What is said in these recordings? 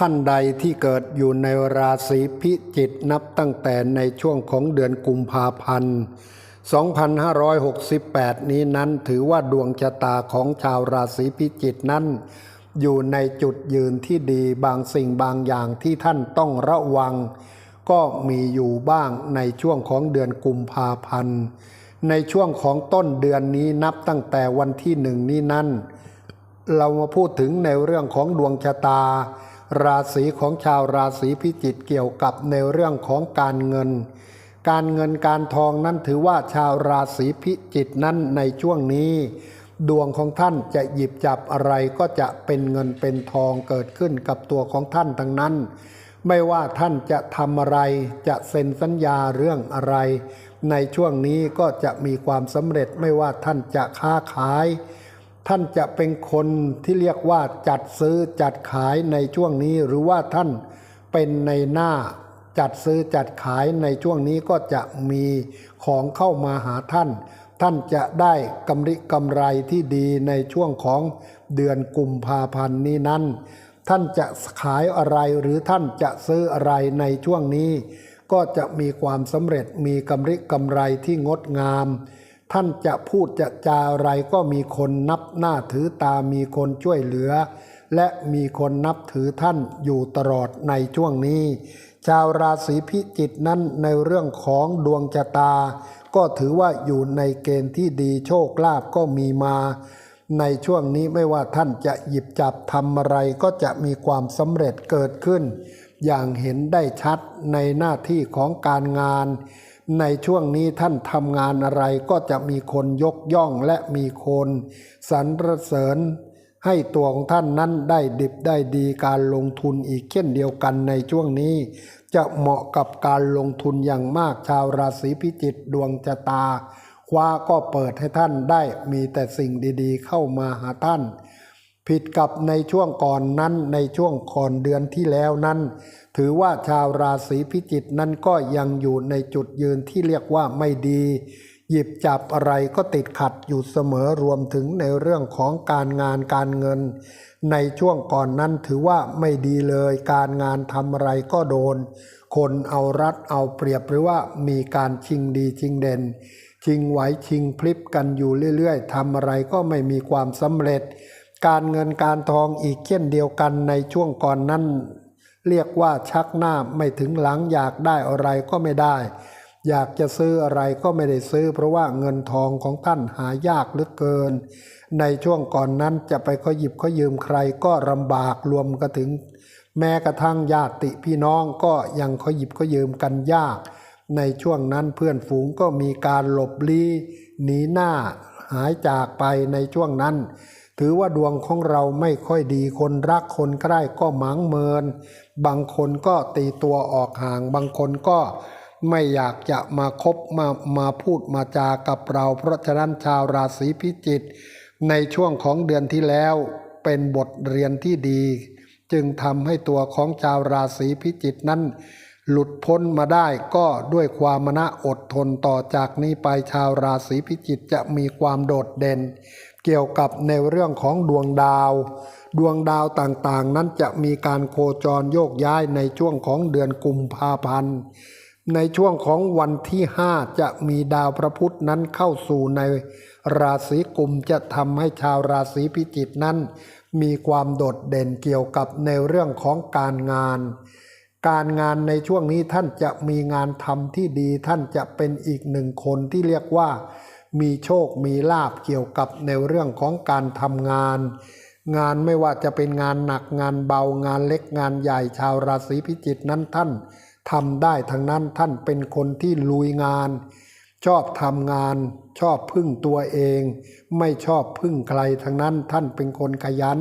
ท่านใดที่เกิดอยู่ในราศีพิจิกนับตั้งแต่ในช่วงของเดือนกุมภาพันธ์ 2568 นี้นั้นถือว่าดวงชะตาของชาวราศีพิจิกนั้น อยู่ในจุดยืนที่ดีบางสิ่งบางอย่างที่ท่านต้องระวัง ก็มีอยู่บ้างในช่วงของเดือนกุมภาพันธ์ ในช่วงของต้นเดือนนี้นับตั้งแต่วันที่หนึ่งนี้นั้น เรามาพูดถึงในเรื่องของดวงชะตา ราศีของชาวราศีพิจิกเกี่ยวกับในเรื่องของการเงิน การเงินการทองนั้นถือว่าชาวราศีพิจิกนั้นในช่วงนี้ ดวงของท่านจะหยิบจับอะไรก็จะเป็นเงินเป็นทองเกิดขึ้นกับตัวของท่านทั้งนั้น ไม่ว่าท่านจะทำอะไรจะเซ็นสัญญาเรื่องอะไร ในช่วงนี้ก็จะมีความสำเร็จไม่ว่าท่านจะค้าขาย ท่านจะเป็นคนที่เรียกว่าจัดซื้อจัดขายในช่วงนี้ หรือว่าท่านเป็นในหน้าจัดซื้อจัดขายในช่วงนี้ก็จะมีของเข้ามาหาท่าน ท่านจะได้กำไรกำไรที่ดีในช่วงของเดือนกุมภาพันธ์นี้นั้น ท่านจะขายอะไรหรือท่านจะซื้ออะไรในช่วงนี้ ก็จะมีความสำเร็จมีกำไรกำไรที่งดงาม ท่านจะพูดจะจาอะไรก็มีคนนับหน้าถือตามีคนช่วยเหลือ และมีคนนับถือท่านอยู่ตลอดในช่วงนี้ ชาวราศีพิจิกนั้นในเรื่องของดวงชะตา ก็ถือว่าอยู่ในเกณฑ์ที่ดีโชคลาภก็มีมา ในช่วงนี้ไม่ว่าท่านจะหยิบจับทำอะไรก็จะมีความสำเร็จเกิดขึ้น อย่างเห็นได้ชัดในหน้าที่ของการงาน ในช่วงนี้ท่านทำงานอะไรก็จะมีคนยกย่องและมีคนสรรเสริญ ให้ตัวของท่านนั้นได้ดิบได้ดีการลงทุนอีกเช่นเดียวกันในช่วงนี้ จะเหมาะกับการลงทุนอย่างมากชาวราศีพิจิกดวงชะตาคว้าก็เปิดให้ท่านได้มีแต่สิ่งดีๆ เข้ามาหาท่าน ผิดกับในช่วงก่อนนั้นในช่วงก่อนเดือนที่แล้วนั้น ถือว่าชาวราศีพิจิกนั้นก็ยังอยู่ในจุดยืนที่เรียกว่าไม่ดี หยิบจับอะไรก็ติดขัดอยู่เสมอรวมถึงในเรื่องของการงานการเงิน ในช่วงก่อนนั้นถือว่าไม่ดีเลย การงานทำอะไรก็โดน คนเอารัดเอาเปรียบหรือว่ามีการชิงดีชิงเด่นชิงไหวชิงพลิบกันอยู่เรื่อย ๆทำอะไรก็ไม่มีความสำเร็จ การเงินการทองอีกเช่นเดียวกันในช่วงก่อนนั้น เรียกว่าชักหน้าไม่ถึงหลังอยากได้อะไรก็ไม่ได้ อยากจะซื้ออะไรก็ไม่ได้ซื้อ เพราะว่าเงินทองของท่านหายากเหลือเกิน ในช่วงก่อนนั้นจะไปขอหยิบขอยืมใครก็ลำบากรวมก็ถึง แม้กระทั่งญาติพี่น้องก็ยังขอหยิบขอยืมกันยาก ในช่วงนั้นเพื่อนฝูงก็มีการหลบลี้หนีหน้าหายจากไปในช่วงนั้น ถือว่าดวงของเราไม่ค่อยดีคนรักคนใกล้ก็หมางเมิน บางคนก็ตีตัวออกห่าง บางคนก็ไม่อยากจะมาคบมามาพูดมาจากับเรา เพราะฉะนั้นชาวราศีพิจิกในช่วงของเดือนที่แล้วเป็นบทเรียนที่ดี จึงทำให้ตัวของชาวราศีพิจิกนั้น หลุดพ้นมาได้ก็ด้วยความมณะอดทนต่อจากนี้ไปชาวราศีพิจิกจะมีความโดดเด่นเกี่ยวกับในเรื่องของดวงดาว ดวงดาวต่างๆ นั้นจะมีการโคจรโยกย้ายในช่วงของเดือนกุมภาพันธ์ ในช่วงของวันที่ 5 จะมีดาวพระพุธนั้นเข้าสู่ในราศีกุมจะทำให้ชาวราศีพิจิกนั้น มีความโดดเด่นเกี่ยวกับในเรื่องของการงาน การงานในช่วงนี้ท่านจะมีงานทำที่ดีท่านจะเป็นอีกหนึ่งคนที่เรียกว่า มีโชคมีลาบเกี่ยวกับในเรื่องของการทำงาน งานไม่ว่าจะเป็นงานหนักงานเบางานเล็กงานใหญ่ชาวราศีพิจิกนั้นท่านทำได้ทั้งนั้นท่านเป็นคนที่ลุยงาน ชอบทำงาน ชอบพึ่งตัวเอง ไม่ชอบพึ่งใครทั้งนั้นท่านเป็นคนขยัน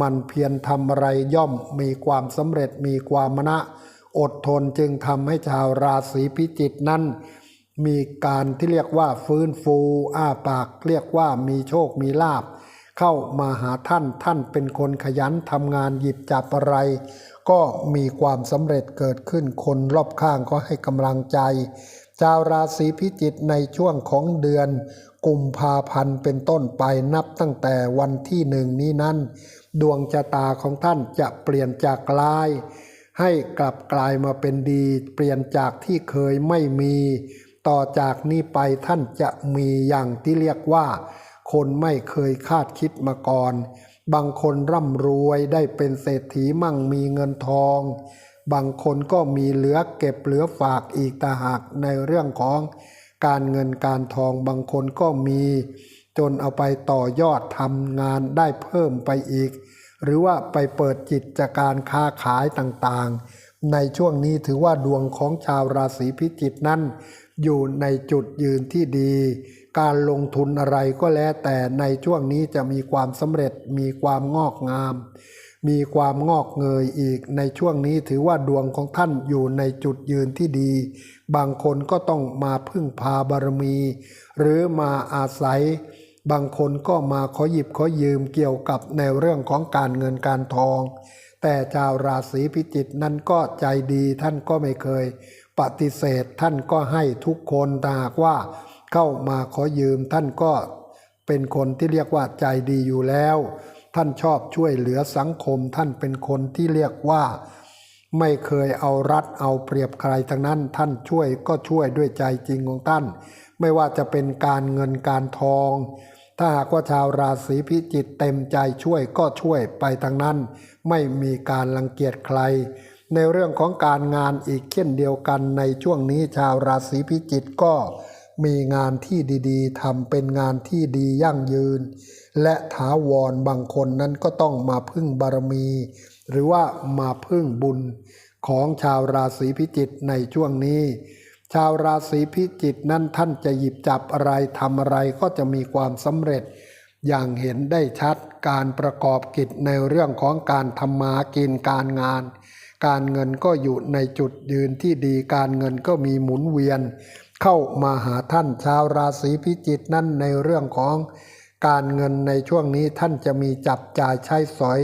มันเพียรทำอะไรย่อมมีความสำเร็จมีความมณะ อดทนจึงทำให้ชาวราศีพิจิกนั้น มีการที่เรียกว่าฟื้นฟูอ้าปาก เรียกว่ามีโชคมีลาบ เข้ามาหาท่านท่านเป็นคนขยันทำงานหยิบจับอะไร ก็มีความสำเร็จเกิดขึ้นคนรอบข้างก็ให้กำลังใจ ชาวราศีพิจิกในช่วงของเดือน กุมภาพันธ์เป็นต้นไปนับตั้งแต่วันที่หนึ่งนี้นั้น ดวงชะตาของท่านจะเปลี่ยนจากร้าย ให้กลับกลายมาเป็นดี เปลี่ยนจากที่เคยไม่มี ต่อจากนี้ไปท่านจะมีอย่างที่เรียกว่า คนไม่เคยคาดคิดมาก่อน บางคนร่ำรวยได้เป็นเศรษฐีมั่งมีเงินทอง บางคนก็มีเหลือเก็บเหลือฝากอีกต่าหากในเรื่องของการเงินการทองบางคนก็มี จนเอาไปต่อยอดทำงานได้เพิ่มไปอีก หรือว่าไปเปิดจิตจากการค้าขายต่างๆ ในช่วงนี้ถือว่าดวงของชาวราศีพิจิกนั้น อยู่ในจุดยืนที่ดี การลงทุนอะไรก็แล้วแต่ในช่วงนี้จะมีความสำเร็จมีความงอกงาม มีความงอกเงยอีกในช่วงนี้ถือว่าดวงของท่านอยู่ในจุดยืนที่ดี บางคนก็ต้องมาพึ่งพาบารมี หรือมาอาศัย บางคนก็มาขอหยิบขอยืมเกี่ยวกับในเรื่องของการเงินการทอง แต่ชาวราศีพิจิกนั้นก็ใจดีท่านก็ไม่เคย ปฏิเสธท่านก็ให้ทุกคนถ้าหากว่าเข้ามาขอยืมท่านก็เป็นคนที่เรียกว่าใจดีอยู่แล้ว ท่านชอบช่วยเหลือสังคมท่านเป็นคนที่เรียกว่า ไม่เคยเอารัดเอาเปรียบใครทั้งนั้น ท่านช่วยก็ช่วยด้วยใจจริงของท่าน ไม่ว่าจะเป็นการเงินการทอง ถ้าหากว่าชาวราศีพิจิกเต็มใจช่วยก็ช่วยไปทั้งนั้น ไม่มีการรังเกียจใคร ในเรื่องของการงานอีกเช่นเดียวกันในช่วงนี้ชาวราศีพิจิกก็มีงานที่ดีๆทำเป็นงานที่ดียั่งยืน และถาวรบางคนนั้นก็ต้องมาพึ่งบารมี หรือว่ามาพึ่งบุญของชาวราศีพิจิกในช่วงนี้ ชาวราศีพิจิกนั้นท่านจะหยิบจับอะไรทำอะไรก็จะมีความสำเร็จ อย่างเห็นได้ชัดการประกอบกิจในเรื่องของการทำมากินการงาน การเงินก็อยู่ในจุดยืนที่ดีการเงินก็มีหมุนเวียน เข้ามาหาท่านชาวราศีพิจิกนั้นในเรื่องของการเงินในช่วงนี้ท่านจะมีจับจ่ายใช้สอย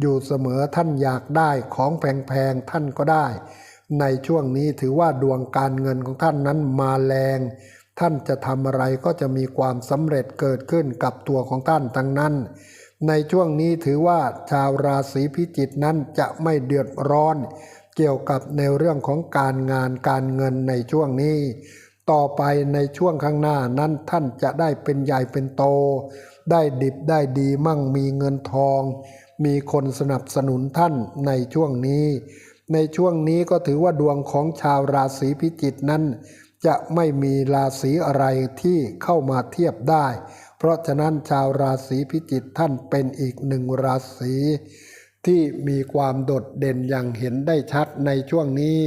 อยู่เสมอท่านอยากได้ของแพงๆท่านก็ได้ ในช่วงนี้ถือว่าดวงการเงินของท่านนั้นมาแรง ท่านจะทำอะไรก็จะมีความสำเร็จเกิดขึ้นกับตัวของท่านทั้งนั้น ในช่วงนี้ถือว่าชาวราศีพิจิกนั้นจะไม่เดือดร้อน เกี่ยวกับในเรื่องของการงานการเงินในช่วงนี้ ต่อไปในช่วงข้างหน้านั้นท่านจะได้เป็นใหญ่เป็นโต ได้ดิบได้ดีมั่งมีเงินทอง มีคนสนับสนุนท่านในช่วงนี้ ในช่วงนี้ก็ถือว่าดวงของชาวราศีพิจิกนั้น จะไม่มีราศีอะไรที่เข้ามาเทียบได้ เพราะฉะนั้นชาวราศีพิจิกท่านเป็นอีกหนึ่งราศีที่มีความโดดเด่นอย่างเห็นได้ชัดในช่วงนี้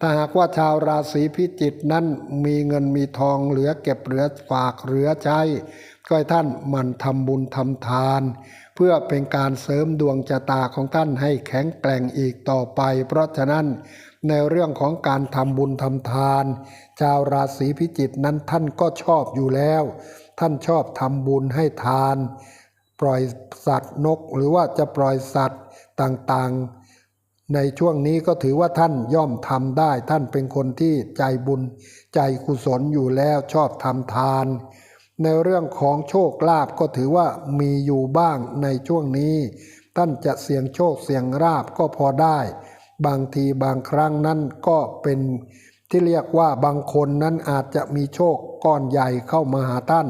ถ้าหากว่าชาวราศีพิจิกนั้นมีเงินมีทองเหลือเก็บเหลือฝากเหลือใช้ก็ให้ท่านมันทำบุญทำทาน เพื่อเป็นการเสริมดวงชะตาของท่านให้แข็งแกร่งอีกต่อไป เพราะฉะนั้นในเรื่องของการทำบุญทำทาน ชาวราศีพิจิกนั้นท่านก็ชอบอยู่แล้ว ท่านชอบทำบุญให้ทาน ปล่อยสัตว์นก หรือว่าจะปล่อยสัตว์ต่างๆ ในช่วงนี้ก็ถือว่าท่านย่อมทำได้ ท่านเป็นคนที่ใจบุญ ใจกุศลอยู่แล้วชอบทำทาน ในเรื่องของโชคลาภก็ถือว่ามีอยู่บ้างในช่วงนี้ ท่านจะเสี่ยงโชคเสี่ยงลาภก็พอได้ บางทีบางครั้งนั้นก็เป็นที่เรียกว่าบางคนนั้นอาจจะมีโชค ก้อนใหญ่เข้ามาหาท่าน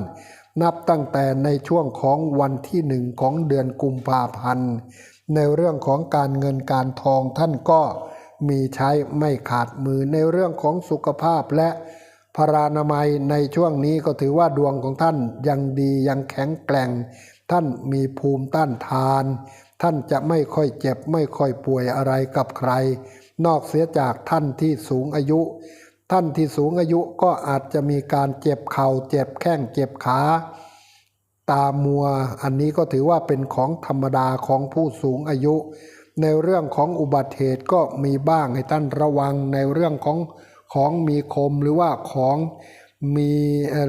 นับตั้งแต่ในช่วงของวันที่หนึ่งของเดือนกุมภาพันธ์ ในเรื่องของการเงินการทองท่านก็มีใช้ไม่ขาดมือในเรื่องของสุขภาพและพรานามัยในช่วงนี้ก็ถือว่าดวงของท่านยังดียังแข็งแกร่ง ท่านมีภูมิต้านทาน ท่านจะไม่ค่อยเจ็บไม่ค่อยป่วยอะไรกับใคร นอกเสียจากท่านที่สูงอายุ ท่านที่สูงอายุก็อาจจะมีการเจ็บเข่าเจ็บแข้งเจ็บขา ตามัว อันนี้ก็ถือว่าเป็นของธรรมดาของผู้สูงอายุ ในเรื่องของอุบัติเหตุก็มีบ้างให้ท่านระวังในเรื่องของของมีคมหรือว่าของมี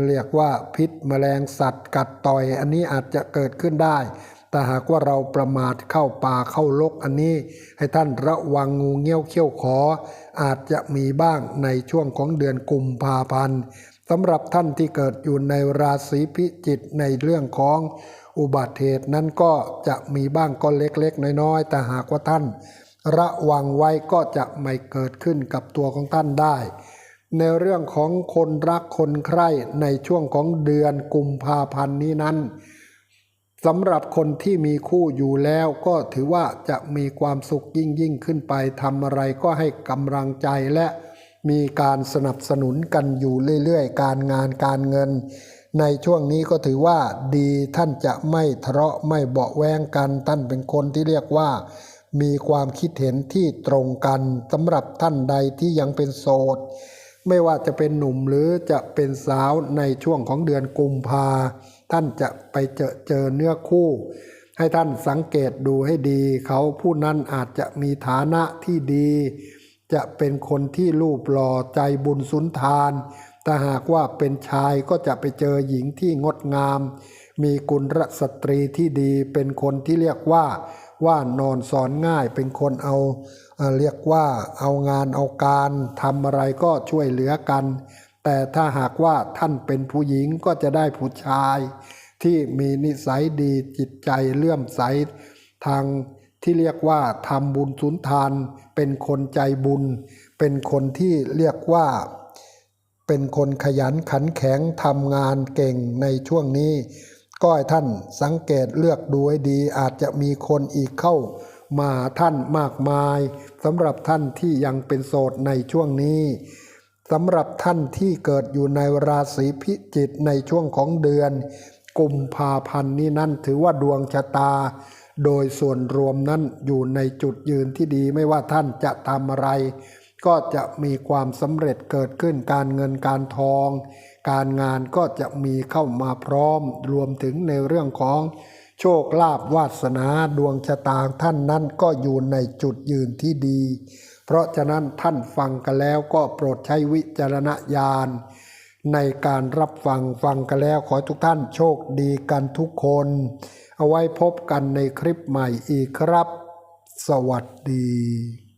เรียกว่าพิษแมลงสัตว์กัดต่อย อันนี้อาจจะเกิดขึ้นได้ แต่หากว่าเราประมาทเข้าป่าเข้าลกอันนี้ ให้ท่านระวังงูเงี้ยวเขี้ยวขอ อาจจะมีบ้างในช่วงของเดือนกุมภาพันธ์สำหรับท่านที่เกิดอยู่ในราศีพิจิกในเรื่องของอุบัติเหตุนั้นก็จะมีบ้างก็เล็กๆ น้อยๆ แต่หากว่าท่าน ระวังไว้ก็จะไม่เกิดขึ้นกับตัวของท่านได้ ในเรื่องของคนรักคนใคร่ในช่วงของเดือนกุมภาพันธ์นี้นั้น สำหรับคนที่มีคู่อยู่แล้วก็ถือว่าจะมีความสุขยิ่งยิ่งขึ้นไปทำอะไรก็ให้กำลังใจและมีการสนับสนุนกันอยู่เรื่อยๆ การงานการเงิน ในช่วงนี้ก็ถือว่าดีท่านจะไม่ทะเลาะไม่เบาะแวงกันท่านเป็นคนที่เรียกว่า มีความคิดเห็นที่ตรงกันสำหรับท่านใดที่ยังเป็นโสด ไม่ว่าจะเป็นหนุ่มหรือจะเป็นสาวในช่วงของเดือนกุมภา ท่านจะไปเจอเจอเนื้อคู่ ให้ท่านสังเกตดูให้ดี เขาผู้นั้นอาจจะมีฐานะที่ดี จะเป็นคนที่รูปหล่อใจบุญสุนทานแต่หากว่าเป็นชายก็จะไปเจอหญิงที่งดงาม มีกุลสตรีที่ดีเป็นคนที่เรียกว่าว่านอนสอนง่ายเป็นคนเอาเอ่อเรียกว่าเอางานเอาการทำอะไรก็ช่วยเหลือกัน แต่ถ้าหากว่าท่านเป็นผู้หญิงก็จะได้ผู้ชาย ที่มีนิสัยดีจิตใจเลื่อมใสทางที่เรียกว่าทำบุญสุนทาน เป็นคนใจบุญ เป็นคนที่เรียกว่า เป็นคนขยันขันแข็งทำงานเก่งในช่วงนี้ ก็ให้ท่านสังเกตเลือกดูให้ดีอาจจะมีคนอีกเข้ามาหาท่านมากมายสำหรับท่านที่ยังเป็นโสดในช่วงนี้ สำหรับท่านที่เกิดอยู่ในราศีพิจิกในช่วงของเดือน กุมภาพันธ์นี้นั้นถือว่าดวงชะตา โดยส่วนรวมนั้นอยู่ในจุดยืนที่ดีไม่ว่าท่านจะทำอะไร ก็จะมีความสำเร็จเกิดขึ้นการเงินการทอง การงานก็จะมีเข้ามาพร้อม รวมถึงในเรื่องของโชคลาภวาสนาดวงชะตาท่านนั้นก็อยู่ในจุดยืนที่ดี เพราะฉะนั้นท่านฟังกันแล้วก็โปรดใช้วิจารณญาณในการรับฟังฟังกันแล้วขอทุกท่านโชคดีกันทุกคน เอาไว้พบกันในคลิปใหม่อีกครับ สวัสดี